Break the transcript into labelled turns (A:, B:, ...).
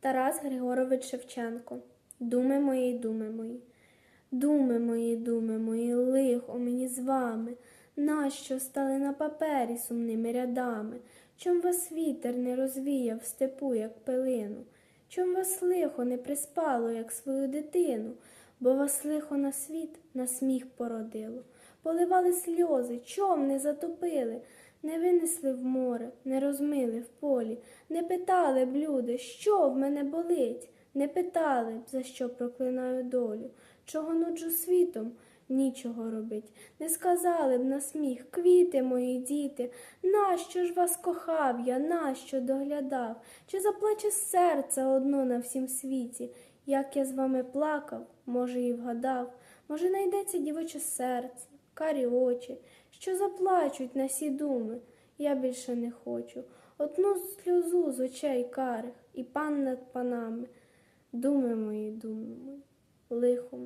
A: Тарас Григорович Шевченко. Думи мої, думи мої. Думи мої, думи мої, лихо мені з вами, нащо стали на папері сумними рядами? Чом вас вітер не розвіяв степу, як пилину? Чом вас лихо не приспало, як свою дитину? Бо вас лихо на світ, на сміх породило. Поливали сльози, чом не затопили, не винесли в море, не розмили в полі, не питали б люди, що в мене болить, не питали б, за що проклинаю долю, чого нуджу світом, нічого робить, не сказали б на сміх, квіти мої діти, нащо ж вас кохав я, нащо доглядав, чи заплаче серце одно на всім світі, як я з вами плакав, може, і вгадав, може, найдеться дівоче серце, карі очі, що заплачуть на сі думи. Я більше не хочу. Одну сльозу з очей карих і пан над панами. Думи мої, думи мої, лихо